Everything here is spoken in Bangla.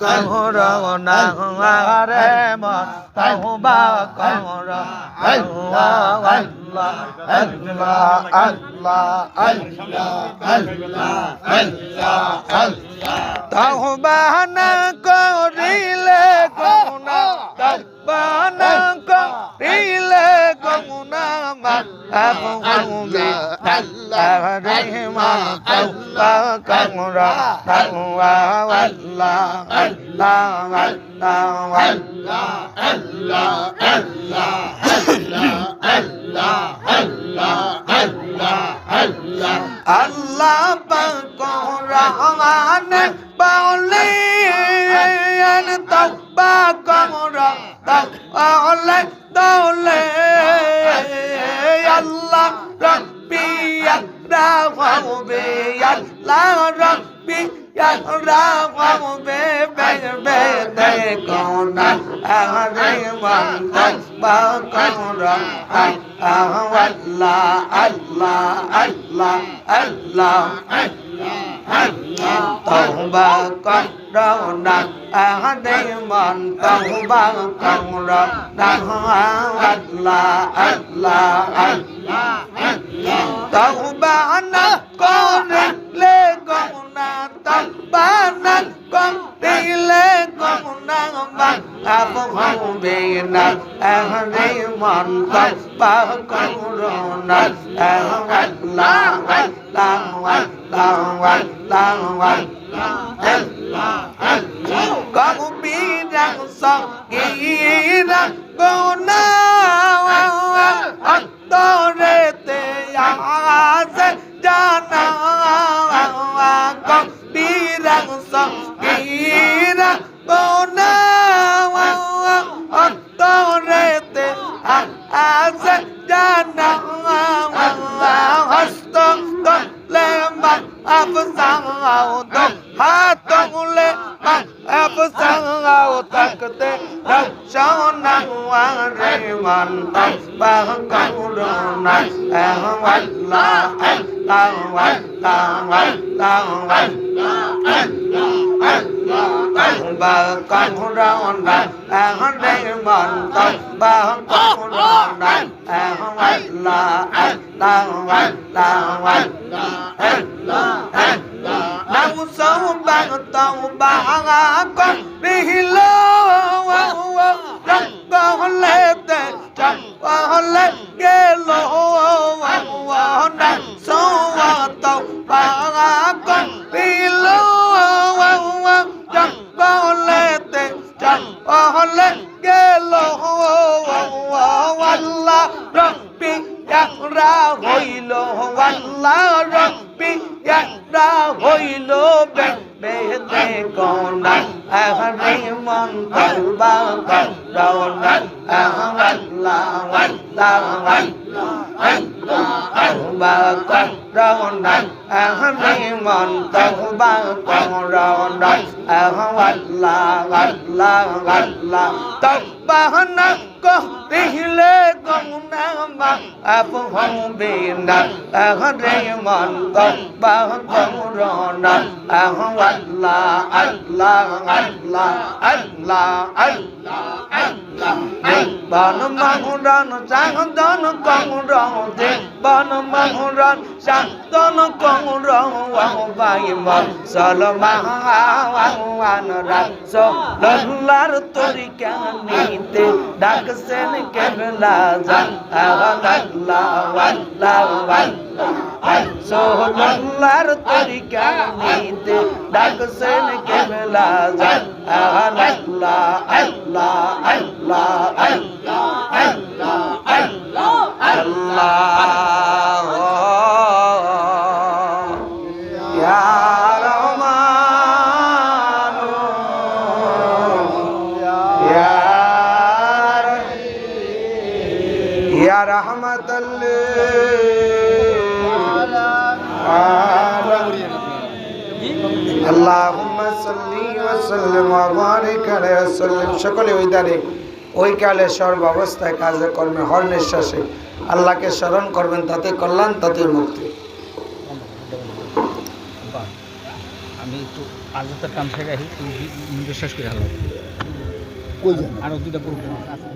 করোনা রে মন তওবা কর আল্লাহ আল্লাহ আল্লাহ আল্লাহ আল্লাহ তওবা না করিলে গুনাহ তওবা না করিলে গুনাহ মাফ হবে কর আল্লাহ আল্লাহ আল্লাহ আল্লাহ আল্লাহ কোরআন বলেন তওবা কর তাহলে তাহলে আল্লাহ রব্বি রাহমবে আল্লাহ রব্বি রাহমবে বেবে দে মান তওবা কর আল্লাহ আল্লাহ আল্লাহ আল্লাহ তওবা করো না আহাদে মন তওবা করো না আল্লাহ আল্লাহ আল্লাহ তওবা না করলে গুনাহ মাফ হবে না আহাদে মন তওবা করো না আল্লাহ আল্লাহ আল্লাহ আল্লাহ কবিরা সঙ্গীরা তো হাত গুলে মা আফসাও তাকতে রক্ষণা ওয়ারে মান বাহ করুণা আল্লাহ আল্লাহ আল্লাহ বা করুণা আহনে মান বা করুণা আল্লাহ আল্লাহ আল্লাহ Nang sâu bang tàu ba con đi lô Rắc বেদে কোনা আহরে মন আল্লাহ আল্লাহ তওবা করোনা আহরে মন তওবা করোনা আল্লাহ আল্লাহ আল্লাহ তওবা না করিলে গুনা মা আপ হবে না আহরে মন তওবা করোনা আল্লাহ আল্লাহ আল্লাহ আল্লাহ আল্লাহ বন মহুরন চাহদন কৌর বন মহুরন চাহদন কৌর বাই মন। সলমান রাস লল্লার তরিকা নিতে ডাকছেন কেবলা জান। আল্লাহ আল্লাহ সোহল্লার তরিকা নিতে ডাকছেন কেবলা জান। আল্লাহ আল্লাহ আল্লাহ আল্লাহ সকলে ওই দাঁড়ে ওই কালে সর্বাবস্থায় কাজে কর্মে হর নিঃশ্বাসে আল্লাহকে স্মরণ করবেন, তাতে কল্যাণ, তাতে মুক্তি। আমি একটু আজ কাম থেকে আসি শেষ করে হালাম। আরও দুটা গ্রুপ আছে